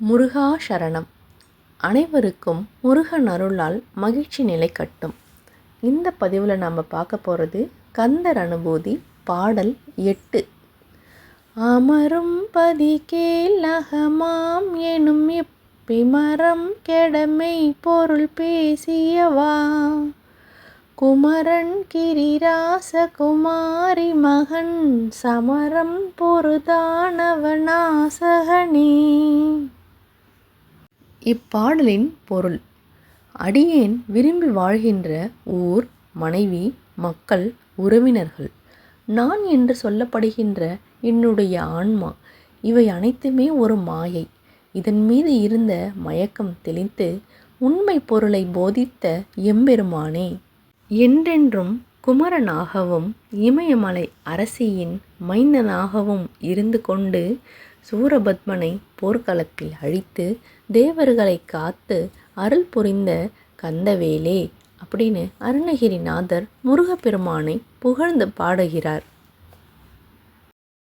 முருகா சரணம். அனைவருக்கும் முருகன் அருளால் மகிழ்ச்சி நிலை கட்டும். இந்த பதிவில் நம்ம பார்க்க போகிறது கந்தர் அனுபூதி பாடல் எட்டு. அமரும் பதிகேல் அகமாம் எனும் இப்பிமரம் கெடமை பொருள் பேசியவா? குமரன் கிரிராச குமாரி மகன் சமரம் பொருதானவனாசகனே இப்பாடலின் பொருள். அடியேன் விரும்பி வாழ்கின்ற ஊர் மனைவி மக்கள் உறவினர்கள். நான் என்று சொல்லப்படுகின்ற என்னுடைய ஆன்மா இவை அனைத்துமே ஒரு மாயை. இதன் மீது இருந்த மயக்கம் தெளித்து உண்மை பொருளை போதித்த எம்பெருமானே. என்றென்றும் குமரனாகவும் இமயமலை அரசியின் மைந்தனாகவும் இருந்து கொண்டு சூரபத்மனை போர்க்களத்தில் அழித்து தேவர்களை காத்து அருள் புரிந்த கந்தவேலே அப்படின்னு அருணகிரிநாதர் முருகப்பெருமானை புகழ்ந்து பாடுகிறார்.